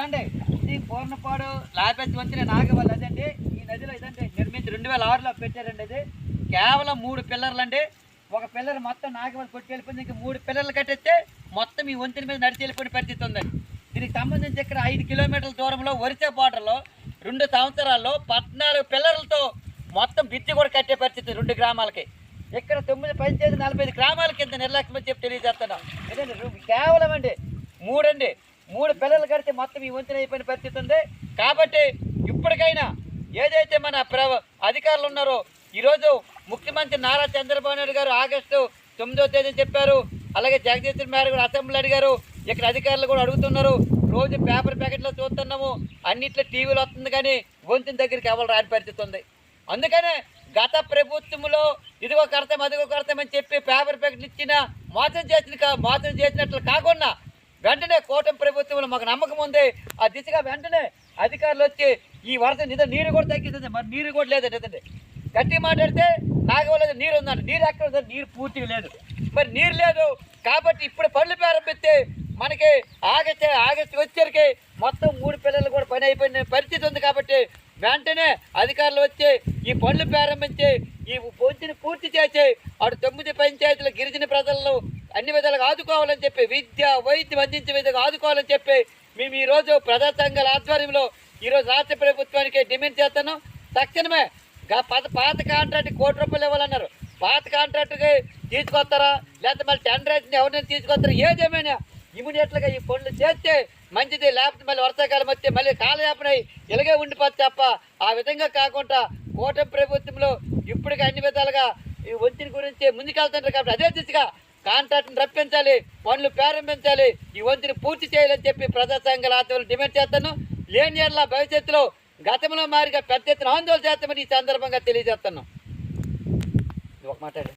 ఇదండి. ఇది పూర్ణపాడు లాపెత్తి వంచిన నాగవల్లి అదండి. ఈ నదిలో ఇదండి నిర్మించి రెండు వేల ఆరులో పెట్టారండి ఇది. కేవలం మూడు పిల్లర్లు అండి ఒక పిల్లర్ మొత్తం నాగవల్లి కొట్టుకెళ్ళిపోయింది ఇంకా మూడు పిల్లర్లు కట్టేస్తే మొత్తం ఈ వంతెన మీద నడిచి వెళ్ళిపోయిన పరిస్థితి ఉందండి దీనికి సంబంధించి ఇక్కడ ఐదు కిలోమీటర్ల దూరంలో వరిసే బార్డర్లో రెండు సంవత్సరాల్లో పద్నాలుగు పిల్లర్లతో మొత్తం బిత్తి కూడా కట్టే పరిస్థితి రెండు గ్రామాలకి. ఇక్కడ తొమ్మిది పంచాయతీ నలభై ఐదు గ్రామాల కింద నిర్లక్ష్యమని చెప్పి తెలియజేస్తున్నాం. కేవలం అండి మూడండి. మూడు పిల్లలు కడితే మొత్తం ఈ వంతున అయిపోయిన పరిస్థితి ఉంది. కాబట్టి ఇప్పటికైనా ఏదైతే మన ప్ర అధికారులు ఉన్నారో ఈరోజు ముఖ్యమంత్రి నారా చంద్రబాబు నాయుడు గారు ఆగస్టు తొమ్మిదో తేదీ చెప్పారు. అలాగే జగదీశ్వర్ మేర కూడా అసెంబ్లీ అడిగారు. ఇక్కడ అధికారులు కూడా అడుగుతున్నారు. రోజు పేపర్ ప్యాకెట్లో చూస్తున్నాము. అన్నిట్లో టీవీలో వస్తుంది కానీ వంతెన దగ్గరికి ఎవరు రాని పరిస్థితి ఉంది. అందుకనే గత ప్రభుత్వంలో ఇదిగో కడతాం అదిగో కడతామని అని చెప్పి పేపర్ ప్యాకెట్లు ఇచ్చిన మోసం చేసిన మోసం చేసినట్లు కాకుండా వెంటనే కూటమి ప్రభుత్వంలో మాకు నమ్మకం ఉంది. ఆ దిశగా వెంటనే అధికారులు వచ్చి ఈ వరద నిజం నీరు కూడా తగ్గిందండి మరి నీరు కూడా లేదండి నిజండి. గట్టి మాట్లాడితే నాగవలేదు నీరు ఉందండి. నీరు ఎక్కడ ఉందండి? నీరు పూర్తిగా లేదు. మరి నీరు లేదు కాబట్టి ఇప్పుడు పనులు ప్రారంభిస్తే మనకి ఆగస్ట్ ఆగస్ట్ వచ్చేసరికి మొత్తం మూడు పిల్లలు కూడా పని అయిపోయిన పరిస్థితి ఉంది కాబట్టి వెంటనే అధికారులు వచ్చి ఈ పనులు ప్రారంభించి ఈ పొంచిని పూర్తి చేసి అటు తొమ్మిది పంచాయతీల గిరిజన ప్రజలను అన్ని విధాలుగా ఆదుకోవాలని చెప్పి విద్య వైద్యం అందించే విధంగా ఆదుకోవాలని చెప్పి మేము ఈరోజు ప్రజా సంఘాల ఆధ్వర్యంలో ఈరోజు రాష్ట్ర ప్రభుత్వానికి డిమాండ్ చేస్తాను తక్షణమే పాత పాత కాంట్రాక్ట్ కోటి రూపాయలు ఇవ్వాలన్నారు. పాత కాంట్రాక్ట్కి తీసుకొస్తారా? లేకపోతే మళ్ళీ టెండర్ అయితే ఎవరినైనా తీసుకొస్తారా? ఏదేమైనా ఇమీడియట్గా ఈ పనులు చేస్తే మంచిది. లేకపోతే మళ్ళీ వర్షాకాలం వస్తే మళ్ళీ కాలయాపన ఇలాగే ఉండిపోతే తప్ప ఆ విధంగా కాకుండా కూటమి ప్రభుత్వంలో ఇప్పటికీ అన్ని విధాలుగా ఈ వంతిన గురించి ముందుకెళ్తుంటారు కాబట్టి అదే దిశగా కాంట్రాక్ట్ని రప్పించాలి పనులు ప్రారంభించాలి ఈ వంతుని పూర్తి చేయాలని చెప్పి ప్రజా సంఘాల ఆధ్వర్యంలో డిమాండ్ చేస్తాను. లేని ఏళ్ళ భవిష్యత్తులో గతంలో మారిగా పెద్ద ఎత్తున ఆందోళన చేస్తామని ఈ సందర్భంగా తెలియజేస్తున్నాం ఒక మాట్లాడు